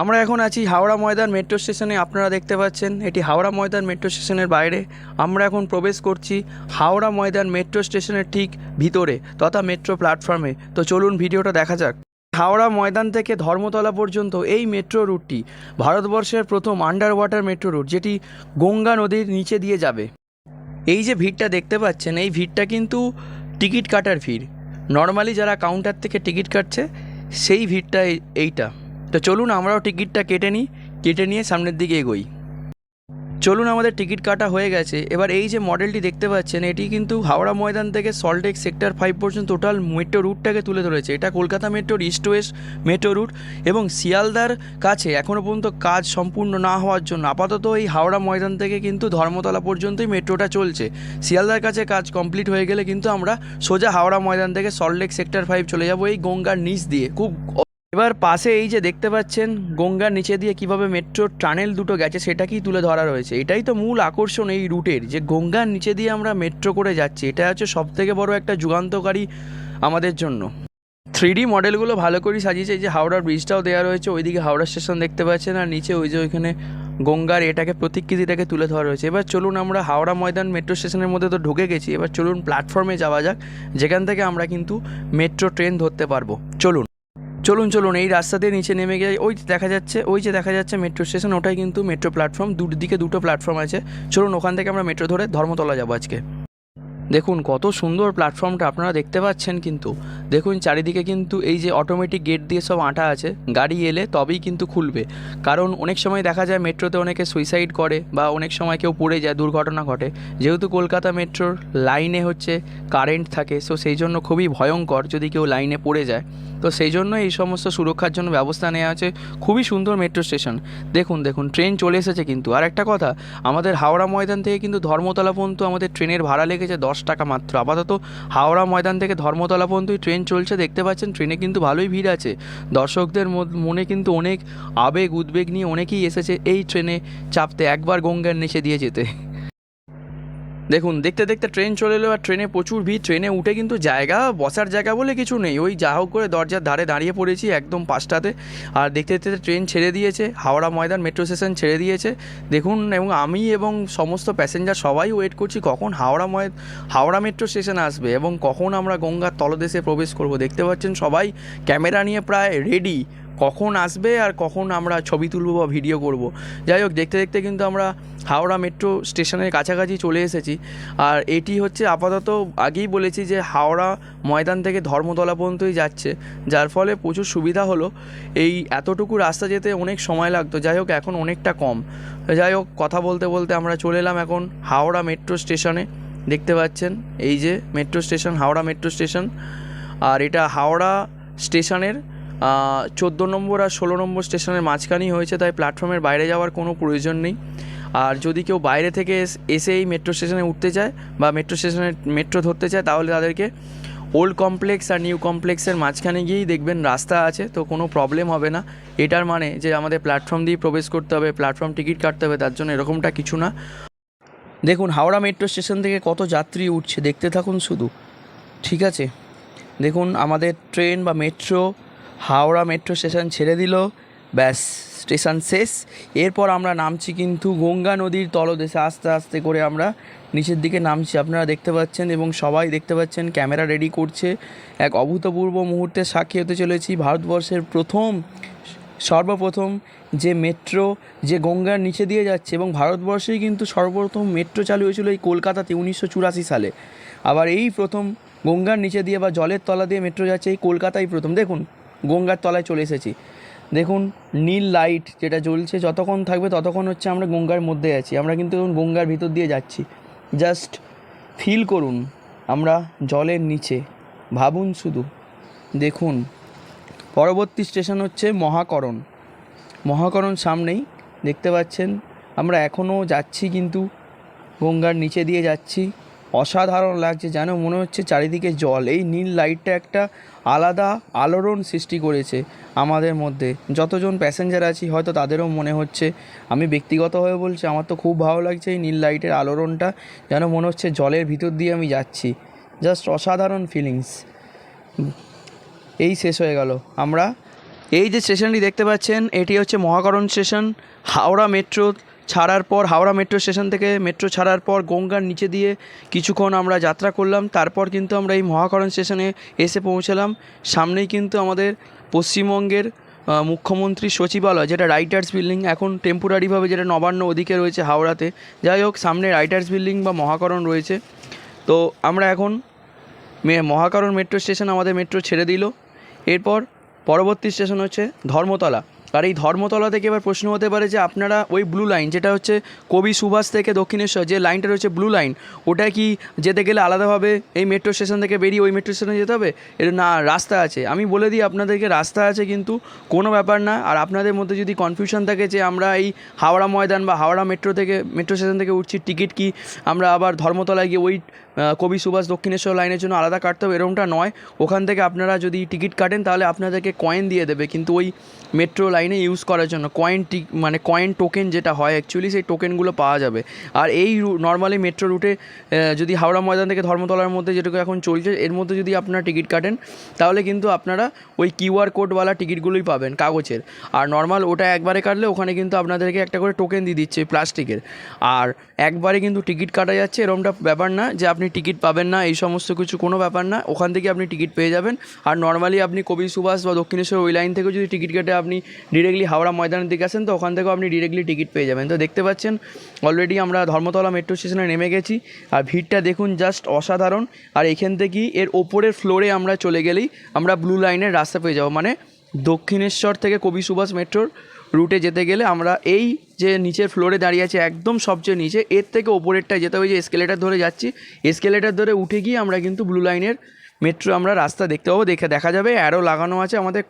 আমরা এখন আছি হাওড়া ময়দান মেট্রো স্টেশনে আপনারা দেখতে পাচ্ছেন এটি হাওড়া ময়দান মেট্রো স্টেশনের বাইরে। আমরা এখন প্রবেশ করছি হাওড়া ময়দান মেট্রো স্টেশনের ঠিক ভিতরে তথা মেট্রো প্ল্যাটফর্মে তো চলুন ভিডিওটা দেখা যাক। হাওড়া ময়দান থেকে ধর্মতলা পর্যন্ত এই মেট্রো রুটটি ভারতবর্ষের প্রথম আন্ডার ওয়াটার মেট্রো রুট যেটি গঙ্গা নদীর নিচে দিয়ে যাবে। এই যে ভিড়টা দেখতে পাচ্ছেন, এই ভিড়টা কিন্তু টিকিট কাটার ভিড়। নর্মালি যারা কাউন্টার থেকে টিকিট কাটছে, সেই ভিড়টা এইটা। তো চলুন আমরাও টিকিটটা কেটে নিই, কেটে নিয়ে সামনের দিকে এগোই। চলুন আমাদের টিকিট কাটা হয়ে গেছে। এবার এই যে মডেলটি দেখতে পাচ্ছেন, এটি কিন্তু হাওড়া ময়দান থেকে সল্টেক সেক্টর ফাইভ পর্যন্ত টোটাল মেট্রো রুটটাকে তুলে ধরেছে। এটা কলকাতা মেট্রোর ইস্ট ওয়েস্ট মেট্রো রুট এবং শিয়ালদার কাছে এখনও পর্যন্ত কাজ সম্পূর্ণ না হওয়ার জন্য আপাতত এই হাওড়া ময়দান থেকে কিন্তু ধর্মতলা পর্যন্তই মেট্রোটা চলছে। শিয়ালদার কাছে কাজ কমপ্লিট হয়ে গেলে কিন্তু আমরা সোজা হাওড়া ময়দান থেকে সল্টলেক সেক্টর ফাইভ চলে যাব এই গঙ্গার নিচ দিয়ে। খুব এবার পাশে এই যে দেখতে পাচ্ছেন, গঙ্গার নিচে দিয়ে কীভাবে মেট্রোর টানেল দুটো গেছে সেটাকেই তুলে ধরা রয়েছে। এটাই তো মূল আকর্ষণ এই রুটের যে গঙ্গার নিচে দিয়ে আমরা মেট্রো করে যাচ্ছি। এটা হচ্ছে সব থেকে বড় একটা যুগান্তকারী আমাদের জন্য। থ্রি ডি মডেলগুলো ভালো করেই সাজিয়েছে। এই যে হাওড়ার ব্রিজটাও দেওয়া রয়েছে, ওইদিকে হাওড়া স্টেশন দেখতে পাচ্ছেন, আর নিচে ওই যে ওইখানে গঙ্গার এটাকে প্রতিকৃতিটাকে তুলে ধরা রয়েছে। এবার চলুন আমরা হাওড়া ময়দান মেট্রো স্টেশনের মধ্যে তো ঢুকে গেছি। এবার চলুন প্ল্যাটফর্মে যাওয়া যাক, যেখান থেকে আমরা কিন্তু মেট্রো ট্রেন ধরতে পারব। চলুন। চলুন চলুন, এই রাস্তা দিয়ে নিচে নেমে গিয়ে ওই দেখা যাচ্ছে, ওই যে দেখা যাচ্ছে মেট্রো স্টেশন ওটাই কিন্তু মেট্রো প্ল্যাটফর্ম দুটো দিকে দুটো প্ল্যাটফর্ম আছে। চলুন, ওখান থেকে আমরা মেট্রো ধরে ধর্মতলা যাব আজকে। দেখুন, কত সুন্দর প্ল্যাটফর্মটা আপনারা দেখতে পাচ্ছেন কিন্তু। দেখুন, চারিদিকে কিন্তু এই যে অটোমেটিক গেট দিয়ে সব আঁটা আছে, গাড়ি এলে তবেই কিন্তু খুলবে। কারণ অনেক সময় দেখা যায় মেট্রোতে অনেকে সুইসাইড করে বা অনেক সময় কেউ পড়ে যায়, দুর্ঘটনা ঘটে। যেহেতু কলকাতা মেট্রোর লাইনে হচ্ছে কারেন্ট থাকে সো সেই জন্য খুবই ভয়ঙ্কর যদি কেউ লাইনে পড়ে যায়। তো সেই জন্য এই সমস্ত সুরক্ষার জন্য ব্যবস্থা নেওয়া আছে। খুবই সুন্দর মেট্রো স্টেশন। দেখুন দেখুন ট্রেন চলে এসেছে কিন্তু। আর একটা কথা, আমাদের হাওড়া ময়দান থেকে কিন্তু ধর্মতলা পর্যন্ত আমাদের ট্রেনের ভাড়া লেগেছে দশ টাকা মাত্র। আপাতত হাওড়া ময়দান থেকে ধর্মতলা পর্যন্তই ট্রেন চলছে। দেখতে পাচ্ছেন ট্রেনে কিন্তু ভালোই ভিড় আছে। দর্শকদের মনে কিন্তু অনেক আবেগ, উদ্বেগ নিয়ে অনেকেই এসেছে এই ট্রেনে চাপতে। একবার গঙ্গার নিচে দিয়ে যেতে। দেখুন, দেখতে দেখতে ট্রেন চলে এলো আর ট্রেনে প্রচুর ভিড়। ট্রেনে উঠে কিন্তু জায়গা, বসার জায়গা বলে কিছু নেই। ওই যা হোক করে দরজার ধারে দাঁড়িয়ে পড়েছি একদম পাঁচটাতে। আর দেখতে দেখতে ট্রেন ছেড়ে দিয়েছে, হাওড়া ময়দান মেট্রো স্টেশন ছেড়ে দিয়েছে। দেখুন, এবং আমি এবং সমস্ত প্যাসেঞ্জার সবাই ওয়েট করছি কখন হাওড়া ময় হাওড়া মেট্রো স্টেশন আসবে এবং কখন আমরা গঙ্গার তলদেশে প্রবেশ করব। দেখতে পাচ্ছেন সবাই ক্যামেরা নিয়ে প্রায় রেডি কখন আসবে আর কখন আমরা ছবি তুলব বা ভিডিও করব। যাই হোক, দেখতে দেখতে কিন্তু আমরা হাওড়া মেট্রো স্টেশনের কাছাকাছি চলে এসেছি। আর এটি হচ্ছে আপাতত আগেই বলেছি যে হাওড়া ময়দান থেকে ধর্মতলা পর্যন্তই যাচ্ছে, যার ফলে প্রচুর সুবিধা হলো। এই এতটুকু রাস্তা যেতে অনেক সময় লাগতো, যাই হোক এখন অনেকটা কম। যাই হোক, কথা বলতে বলতে আমরা চলে এলাম এখন হাওড়া মেট্রো স্টেশনে। দেখতে পাচ্ছেন, এই যে metro station, Howrah metro station. আর এটা হাওড়া স্টেশনের চোদ্দ নম্বর আর ষোলো নম্বর স্টেশনের মাঝখানেই হয়েছে, তাই প্ল্যাটফর্মের বাইরে যাওয়ার কোনো প্রয়োজন নেই। আর যদি কেউ বাইরে থেকে এস- এই মেট্রো স্টেশনে উঠতে চায় বা মেট্রো স্টেশনে মেট্রো ধরতে চায়, তাহলে তাদেরকে ওল্ড কমপ্লেক্স আর নিউ কমপ্লেক্সের মাঝখানে গিয়েই দেখবেন রাস্তা আছে, তো কোনো প্রবলেম হবে না। এটার মানে যে আমাদের প্ল্যাটফর্ম দিয়ে প্রবেশ করতে হবে, প্ল্যাটফর্ম টিকিট কাটতে হবে, তার জন্য এরকমটা কিছু না। দেখুন, হাওড়া মেট্রো স্টেশন থেকে কত যাত্রী উঠছে, দেখতে থাকুন শুধু। ঠিক আছে? দেখুন, আমাদের ট্রেন বা মেট্রো হাওড়া মেট্রো স্টেশন ছেড়ে দিল। ব্যাস, স্টেশন শেষ। এরপর আমরা নামছি কিন্তু গঙ্গা নদীর তলদেশে। আস্তে আস্তে করে আমরা নিচের দিকে নামছি। আপনারা দেখতে পাচ্ছেন এবং সবাই দেখতে পাচ্ছেন ক্যামেরা রেডি করছে। এক অভূতপূর্ব মুহূর্তে সাক্ষী হতে চলেছি ভারতবর্ষের প্রথম, সর্বপ্রথম যে মেট্রো, যে গঙ্গার নিচে দিয়ে যাচ্ছে এবং ভারতবর্ষেই কিন্তু সর্বপ্রথম মেট্রো চালু হয়েছিল এই কলকাতাতে উনিশশো চুরাশি সালে। আবার এই প্রথম গঙ্গার নিচে দিয়ে বা জলের তলা দিয়ে মেট্রো যাচ্ছে এই কলকাতায় প্রথম। দেখুন গঙ্গার তলায় চলে এসেছি। দেখুন, নীল লাইট যেটা জ্বলছে, যতক্ষণ থাকবে ততক্ষণ হচ্ছে আমরা গঙ্গার মধ্যে আছি। আমরা কিন্তু গঙ্গার ভিতর দিয়ে যাচ্ছি। জাস্ট ফিল করুন, আমরা জলের নিচে। ভাবুন শুধু। দেখুন, পরবর্তী স্টেশন হচ্ছে মহাকরণ। মহাকরণ সামনেই, দেখতে পাচ্ছেন, আমরা এখনও যাচ্ছি কিন্তু গঙ্গার নিচে দিয়ে যাচ্ছি। অসাধারণ লাগছে, যেন মনে হচ্ছে চারিদিকে জল। এই নীল লাইটটা একটা আলাদা আলোড়ন সৃষ্টি করেছে আমাদের মধ্যে। যতজন প্যাসেঞ্জার আছি, হয়তো তাদেরও মনে হচ্ছে। আমি ব্যক্তিগতভাবে বলছি, আমার তো খুব ভালো লাগছে এই নীল লাইটের আলোড়নটা, যেন মনে হচ্ছে জলের ভিতর দিয়ে আমি যাচ্ছি। জাস্ট অসাধারণ ফিলিংস এই শেষ হয়ে গেল। আমরা এই যে স্টেশনটি দেখতে পাচ্ছেন, এটি হচ্ছে মহাকরণ স্টেশন হাওড়া মেট্রো ছাড়ার পর হাওড়া মেট্রো স্টেশন থেকে মেট্রো ছাড়ার পর গঙ্গার নিচে দিয়ে কিছুক্ষণ আমরা যাত্রা করলাম। তারপর কিন্তু আমরা এই মহাকরণ স্টেশনে এসে পৌঁছালাম। সামনেই কিন্তু আমাদের পশ্চিমবঙ্গের মুখ্যমন্ত্রী সচিবালয়, যেটা রাইটার্স বিল্ডিং, এখন টেম্পোরারিভাবে যেটা নবান্ন ওদিকে রয়েছে হাওড়াতে। যাই হোক, সামনে রাইটার্স বিল্ডিং বা মহাকরণ রয়েছে। তো আমরা এখন মে, মহাকরণ মেট্রো স্টেশন আমাদের মেট্রো ছেড়ে দিল। এরপর পরবর্তী স্টেশন হচ্ছে ধর্মতলা। আর এই ধর্মতলা থেকে এবার প্রশ্ন হতে পারে যে আপনারা ওই ব্লু লাইন যেটা হচ্ছে কবি সুভাষ থেকে দক্ষিণেশ্বর, যে লাইনটা রয়েছে ব্লু লাইন ওটা কি যেতে গেলে আলাদাভাবে এই মেট্রো স্টেশন থেকে বেরিয়ে ওই মেট্রো স্টেশনে যেতে হবে? এর না, রাস্তা আছে। আমি বলে দিই আপনাদেরকে, রাস্তা আছে কিন্তু কোনো ব্যাপার না। আর আপনাদের মধ্যে যদি কনফিউশন থাকে যে আমরা এই হাওড়া ময়দান বা হাওড়া মেট্রো থেকে মেট্রো স্টেশন থেকে উঠছি টিকিট কি আমরা আবার ধর্মতলায় গিয়ে ওই কবি সুভাষ দক্ষিণেশ্বর লাইনের জন্য আলাদা কাটতে হবে? এরকমটা নয়। ওখান থেকে আপনারা যদি টিকিট কাটেন, তাহলে আপনাদেরকে কয়েন দিয়ে দেবে। কিন্তু ওই মেট্রো লাইনে ইউজ করার জন্য কয়েন টি মানে কয়েন টোকেন যেটা হয় অ্যাকচুয়ালি সেই টোকেনগুলো পাওয়া যাবে। আর এই নর্মালি মেট্রো রুটে যদি হাওড়া ময়দান থেকে ধর্মতলার মধ্যে যেটুকু এখন চলছে, এর মধ্যে যদি আপনারা টিকিট কাটেন, তাহলে কিন্তু আপনারা ওই কিউআর কোডওয়ালা টিকিটগুলোই পাবেন কাগজের। আর নর্মাল ওটা একবারে কাটলে ওখানে কিন্তু আপনাদেরকে একটা করে টোকেন দিয়ে দিচ্ছে প্লাস্টিকের। আর একবারে কিন্তু টিকিট কাটা যাচ্ছে এরকমটা ব্যাপার না যে আপনি টিকিট পাবেন না, এই সমস্ত কিছু কোনো ব্যাপার না। ওখান থেকে আপনি টিকিট পেয়ে যাবেন। আর নর্মালি আপনি কবি সুভাষ বা দক্ষিণেশ্বর ওই লাইন থেকেও যদি টিকিট কেটে আপনি ডিরেক্টলি হাওড়া ময়দানের দিকে আসেন, তো ওখান থেকেও আপনি ডিরেক্টলি টিকিট পেয়ে যাবেন। তো দেখতে পাচ্ছেন অলরেডি আমরা ধর্মতলা মেট্রো স্টেশনে নেমে গেছি, আর ভিড়টা দেখুন জাস্ট অসাধারণ। আর এখান থেকেই এর ওপরের ফ্লোরে আমরা চলে গেলেই আমরা ব্লু লাইনের রাস্তা পেয়ে যাব। মানে দক্ষিণেশ্বর থেকে কবি সুভাষ মেট্রোর রুটে যেতে গেলে আমরা এই যে নিচের ফ্লোরে দাঁড়িয়ে আছে, একদম সবচেয়ে নিচে, এর থেকে ওপরেরটায় যেতে হবে যে এসকেলেটার ধরে যাচ্ছি। এসকেলেটার ধরে উঠে গিয়ে আমরা কিন্তু ব্লু লাইনের মেট্রো আমরা রাস্তা দেখতে পাবো, দেখে দেখা যাবে অ্যারো লাগানো আছে আমাদের।